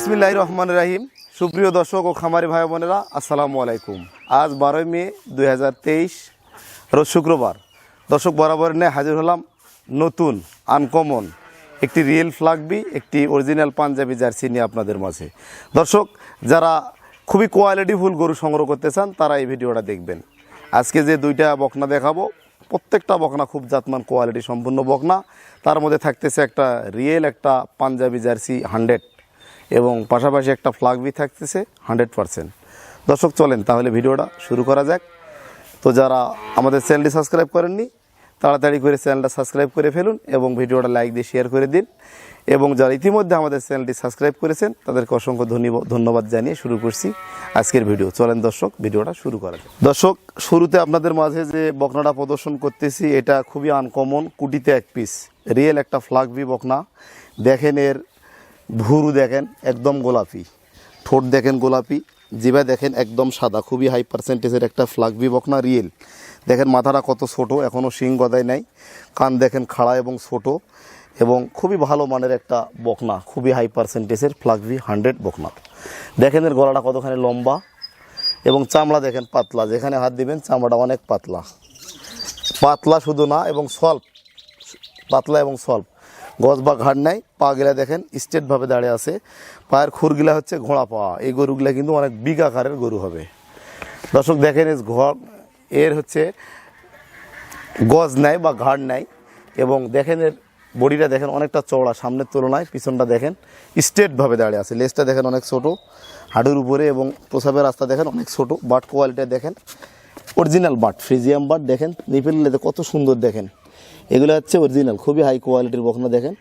বিসমিল্লাহ রহমান রাহিম। সুপ্রিয় দর্শক ও খামারি ভাই বোনেরা, আসসালামু আলাইকুম। আজ বারোই মে দুই রোজ শুক্রবার। দর্শক বরাবর নিয়ে হাজির হলাম নতুন আনকমন একটি রিয়েল ফ্লাগবি একটি অরিজিনাল পাঞ্জাবি জার্সি নিয়ে আপনাদের মাঝে। দর্শক, যারা খুবই কোয়ালিটিফুল গরু সংগ্রহ করতে চান, তারা এই ভিডিওটা দেখবেন। আজকে যে দুইটা বকনা দেখাবো, প্রত্যেকটা বকনা খুব জাতমান কোয়ালিটি সম্পূর্ণ বকনা। তার মধ্যে থাকতেছে একটা রিয়েল একটা পাঞ্জাবি জার্সি হান্ড্রেড এবং পাশাপাশি একটা ফ্লাগ বি থাকতেছে হান্ড্রেড পারসেন্ট দর্শক, চলেন তাহলে ভিডিওটা শুরু করা যাক। তো যারা আমাদের চ্যানেলটি সাবস্ক্রাইব করেননি, তাড়াতাড়ি করে চ্যানেলটা সাবস্ক্রাইব করে ফেলুন এবং ভিডিওটা লাইক দিয়ে শেয়ার করে দিন। এবং যারা ইতিমধ্যে আমাদের চ্যানেলটি সাবস্ক্রাইব করেছেন, তাদেরকে অসংখ্য ধন্যবাদ জানিয়ে শুরু করছি আজকের ভিডিও। চলেন দর্শক, ভিডিওটা শুরু করা যাক। দর্শক, শুরুতে আপনাদের মাঝে যে বকনাটা প্রদর্শন করতেছি, এটা খুবই আনকমন কুটিতে এক পিস রিয়েল একটা ফ্লাগবি বকনা। দেখেন এর ভুরু দেখেন, একদম গোলাপি। ঠোঁট দেখেন গোলাপি, জিভা দেখেন একদম সাদা। খুবই হাই পার্সেন্টেজের একটা ফ্লাগবি বকনা রিয়েল দেখেন মাথাটা কত ছোট এখনও শিং গদায় নাই। কান দেখেন খাড়া এবং ছোট এবং খুবই ভালো মানের একটা বকনা, খুবই হাই পার্সেন্টেজের ফ্লাগবি হান্ড্রেড বকনা। দেখেন এর গলাটা কতখানি লম্বা এবং চামড়া দেখেন পাতলা। যেখানে হাত দিবেন, চামড়াটা অনেক পাতলা। পাতলা শুধু না, এবং সল্প পাতলা এবং সল্প গজ বা ঘাট নাই, পা গিলা দেখেন স্ট্রেটভাবে দাঁড়িয়ে আছে। পায়ের খুরগিলা হচ্ছে ঘোড়া পা। এই গরুগুলা কিন্তু অনেক বিগ আকারের গরু হবে। দর্শক দেখেন ঘর এর হচ্ছে গজ নাই বা ঘাড় নাই এবং দেখেন এর বডিটা দেখেন অনেকটা চওড়া, সামনের তুলনায় পিছনটা দেখেন স্ট্রেটভাবে দাঁড়িয়ে আছে। লেজটা দেখেন অনেক ছোট হাডুর উপরে এবং প্রসাবের রাস্তা দেখেন অনেক ছোট বাট কোয়ালিটি দেখেন অরিজিনাল বাট ফ্রিজিয়াম বাট দেখেন, নিপেল কত সুন্দর দেখেন। এগুলো হচ্ছে অরিজিনাল খুবই হাই কোয়ালিটির বকনা দেখেন।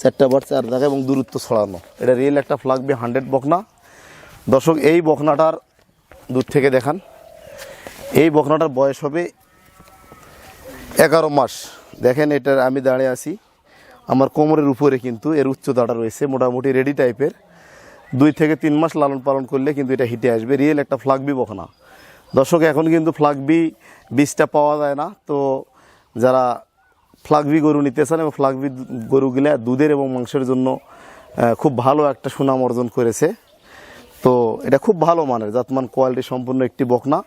চারটা বাট চার দেখা এবং দূরত্ব ছড়ানো। এটা রিয়েল একটা ফ্লাগবি হান্ড্রেড বকনা। দর্শক, এই বকনাটার দূর থেকে দেখান। এই বকনাটার বয়স হবে এগারো মাস। দেখেন এটার আমি দাঁড়িয়ে আছি। আমার কোমরের উপরে কিন্তু এর উচ্চতাটা রয়েছে, মোটামুটি রেডি টাইপের দুই থেকে তিন মাস লালন পালন করলে কিন্তু এটা হিটে আসবে। রিয়েল একটা ফ্লাগবি বকনা। দর্শক, এখন কিন্তু ফ্লাগবি বীজটা পাওয়া যায় না। তো যারা ফ্লাগবি গরু নিতে চান এবং ফ্লাগবি গরুগুলা দুধের এবং মাংসের জন্য খুব ভালো একটা সুনাম অর্জন করেছে। তো এটা খুব ভালো মানের, জাতমান কোয়ালিটি সম্পূর্ণ একটি বকনা।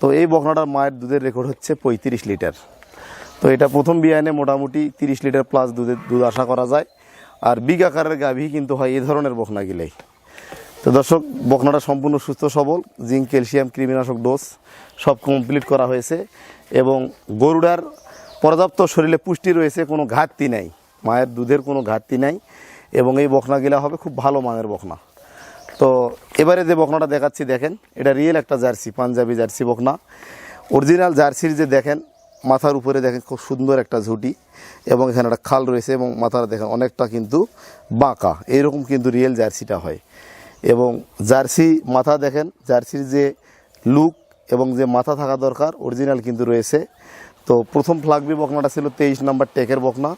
তো এই বকনাটার মায়ের দুধের রেকর্ড হচ্ছে পঁয়ত্রিশ লিটার। তো এটা প্রথম বিয়ানে মোটামুটি তিরিশ লিটার প্লাস দুধের দুধ আশা করা যায়। আর বিগ আকারের গাভী কিন্তু হয় এই ধরনের বকনা গিলেই। তো দর্শক, বকনাটা সম্পূর্ণ সুস্থ সবল, জিঙ্ক, ক্যালসিয়াম, কৃমিনাশক ডোজ সব কমপ্লিট করা হয়েছে এবং গরুটার পর্যাপ্ত শরীরে পুষ্টি রয়েছে, কোনো ঘাটতি নাই। মায়ের দুধের কোনো ঘাটতি নাই এবং এই বকনাগুলা হবে খুব ভালো মানের বকনা। তো এবারে যে বকনাটা দেখাচ্ছি, দেখেন, এটা রিয়েল একটা জার্সি, পাঞ্জাবি জার্সি বকনা। অরিজিনাল জার্সির যে দেখেন, মাথার উপরে দেখেন খুব সুন্দর একটা ঝুঁটি এবং এখানে একটা খাল রয়েছে এবং মাথাটা দেখেন অনেকটা কিন্তু বাঁকা। এইরকম কিন্তু রিয়েল জার্সিটা হয়। এবং জার্সি মাথা দেখেন, জার্সির যে লুক এবং যে মাথা থাকা দরকার অরিজিনাল কিন্তু রয়েছে। তো প্রথম ফ্লাগবি বকনাটা ছিল তেইশ নাম্বার টেকের বকনা,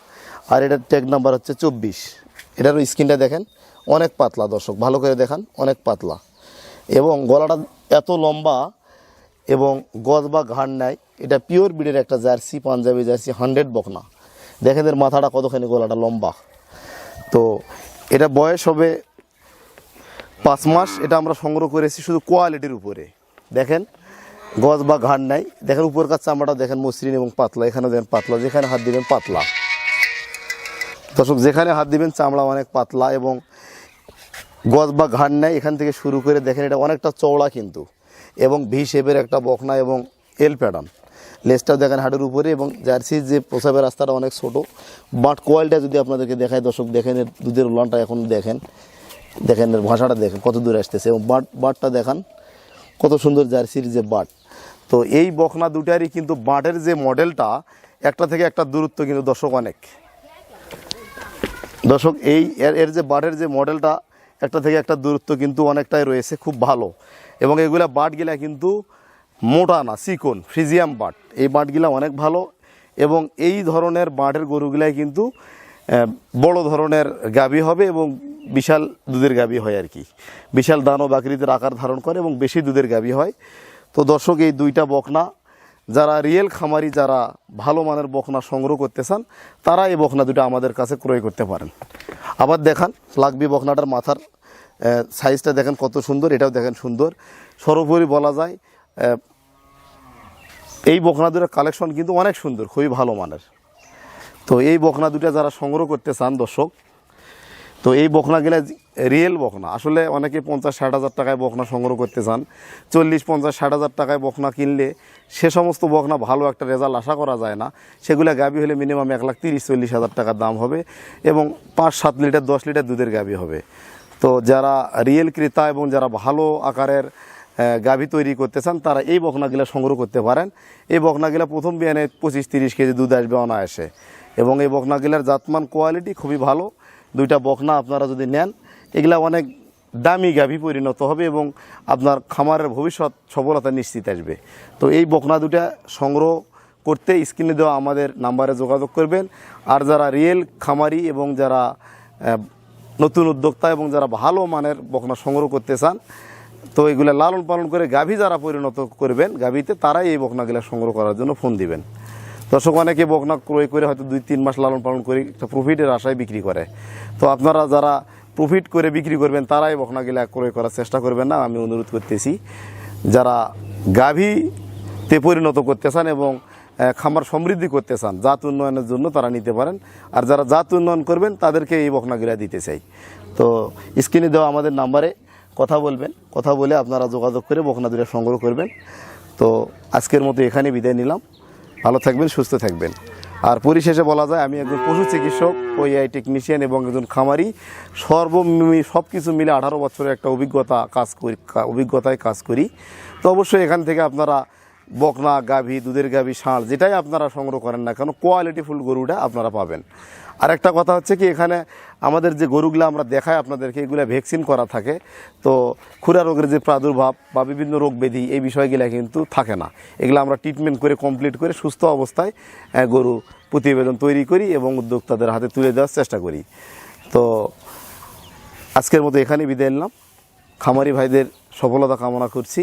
আর এটার টেক নাম্বার হচ্ছে চব্বিশ। এটারও স্কিনটা দেখেন, অনেক পাতলা দর্শক, ভালো করে দেখান, অনেক পাতলা। এবং গলাটা এত লম্বা এবং গজ বা ঘাড় নেয় এটা পিওর ব্রিডের একটা জার্সি, পাঞ্জাবি জার্সি হান্ড্রেড বকনা। দেখেন এর মাথাটা কতখানি গলাটা লম্বা। তো এটা বয়স হবে পাঁচ মাস, এটা আমরা সংগ্রহ করেছি শুধু কোয়ালিটির উপরে। দেখেন গজ বা ঘাড় নাই। দেখেন উপরকার চামড়াটা দেখেন মসৃণ এবং পাতলা। এখানে দেখেন পাতলা, যেখানে হাত দিবেন পাতলা। দর্শক, যেখানে হাত দিবেন চামড়া অনেক পাতলা এবং গজ বা ঘাড় নেয় এখান থেকে শুরু করে দেখেন এটা অনেকটা চওড়া কিন্তু। এবং ভি শেপের একটা বকনা এবং এল প্যাটার্ন লেজটাও দেখেন হাটের উপরে এবং জার্সির যে প্রসাবের রাস্তাটা অনেক ছোট। বাট কোয়ালিটা যদি আপনাদেরকে দেখায় দর্শক, দেখেন দুধের উলানটা এখন দেখেন। দেখেন ভাষাটা দেখেন কত দূরে আসতেছে এবং বাট, বাটটা দেখান। কত সুন্দর জার্সির যে বাট। তো এই বকনা দুটারই কিন্তু বাটের যে মডেলটা, একটা থেকে একটা দূরত্ব কিন্তু দর্শক অনেক। দর্শক, এই এর যে বাটের যে মডেলটা, একটা থেকে একটা দূরত্ব কিন্তু অনেকটাই রয়েছে, খুব ভালো। এবং এগুলা বাটগুলা কিন্তু মোটা না চিকন ফ্রিজিয়াম বাট। এই বাটগুলা অনেক ভালো এবং এই ধরনের বাটের গরুগুলাই কিন্তু বড় ধরনের গাভী হবে এবং বিশাল দুধের গাভী হয় আর কি। বিশাল দানব আকৃতির আকার ধারণ করে এবং বেশি দুধের গাভী হয়। তো দর্শক, এই দুইটা বকনা, যারা রিয়েল খামারি, যারা ভালো মানের বকনা সংগ্রহ করতে চান, তারা এই বকনা দুটো আমাদের কাছে ক্রয় করতে পারেন। আবার দেখান, লাগবি বকনাটার মাথার সাইজটা দেখেন কত সুন্দর, এটাও দেখেন সুন্দর। সর্বোপরি বলা যায় এই বকনা দুটার কালেকশন কিন্তু অনেক সুন্দর, খুবই ভালো মানের। তো এই বকনা দুটা যারা সংগ্রহ করতে চান দর্শক তো এই বকনাগুলা রিয়েল বকনা আসলে অনেকে পঞ্চাশ, ষাট হাজার টাকায় বকনা সংগ্রহ করতে চান। চল্লিশ, পঞ্চাশ, ষাট হাজার টাকায় বকনা কিনলে সে সমস্ত বকনা ভালো একটা রেজাল্ট আশা করা যায় না। সেগুলো গাবি হলে মিনিমাম এক লাখ তিরিশ, চল্লিশ হাজার টাকার দাম হবে এবং পাঁচ, সাত লিটার, দশ লিটার দুধের গাবি হবে। তো যারা রিয়েল ক্রেতা এবং যারা ভালো আকারের গাভী তৈরি করতে চান, তারা এই বকনাগুলা সংগ্রহ করতে পারেন। এই বকনাগুলা প্রথম বিয়ানে পঁচিশ, তিরিশ কেজি দুধ আসবে অনায়াসে। এবং এই বকনাগুলার জাতমান কোয়ালিটি খুবই ভালো। দুইটা বকনা আপনারা যদি নেন, এগুলা অনেক দামি গাভী পরিণত হবে এবং আপনার খামারের ভবিষ্যৎ সফলতা নিশ্চিত আসবে। তো এই বকনা দুটা সংগ্রহ করতে স্ক্রিনে দেওয়া আমাদের নাম্বারে যোগাযোগ করবেন। আর যারা রিয়েল খামারি এবং যারা নতুন উদ্যোক্তা এবং যারা ভালো মানের বকনা সংগ্রহ করতে চান, তো এগুলো লালন পালন করে গাভী যারা পরিণত করবেন গাভীতে, তারাই এই বকনাগুলা সংগ্রহ করার জন্য ফোন দিবেন। দর্শক, অনেকে বকনা ক্রয় করে হয়তো দুই, তিন মাস লালন পালন করে একটা প্রফিটের আশায় বিক্রি করে। তো আপনারা যারা প্রফিট করে বিক্রি করবেন, তারাই বকনাগুলা ক্রয় করার চেষ্টা করবেন না। আমি অনুরোধ করতেছি, যারা গাভীতে পরিণত করতে চান এবং খামার সমৃদ্ধি করতে চান, জাত উন্নয়নের জন্য তারা নিতে পারেন। আর যারা জাত উন্নয়ন করবেন, তাদেরকে এই বকনাগুলা দিতে চাই। তো স্ক্রিনে দেওয়া আমাদের নাম্বারে কথা বলবেন। কথা বলে আপনারা যোগাযোগ করে বকনা দুটো সংগ্রহ করবেন। তো আজকের মতো এখানে বিদায় নিলাম। ভালো থাকবেন, সুস্থ থাকবেন। আর পরিশেষে বলা যায়, আমি একজন পশু চিকিৎসক ওইআই টেকনিশিয়ান এবং একজন খামারি। সর্ব সব কিছু মিলে আঠারো বছরের একটা অভিজ্ঞতা কাজ করি অভিজ্ঞতায় কাজ করি। তো অবশ্যই এখান থেকে আপনারা বকনা গাভী, দুধের গাভী, ষাঁড়, যেটাই আপনারা সংগ্রহ করেন না কেন কোয়ালিটিফুল গরুটা আপনারা পাবেন। আর একটা কথা হচ্ছে কি, এখানে আমাদের যে গরুগুলো আমরা দেখাই আপনাদেরকে, এগুলো ভ্যাকসিন করা থাকে। তো খুরা রোগের যে প্রাদুর্ভাব বা বিভিন্ন রোগ ব্যাধি, এই বিষয়গুলো কিন্তু থাকে না। এগুলো আমরা ট্রিটমেন্ট করে কমপ্লিট করে সুস্থ অবস্থায় গরু প্রতিবেদন তৈরি করি এবং উদ্যোক্তাদের হাতে তুলে দেওয়ার চেষ্টা করি। তো আজকের মতো এখানে বিদায় নিলাম। খামারি ভাইদের সফলতা কামনা করছি।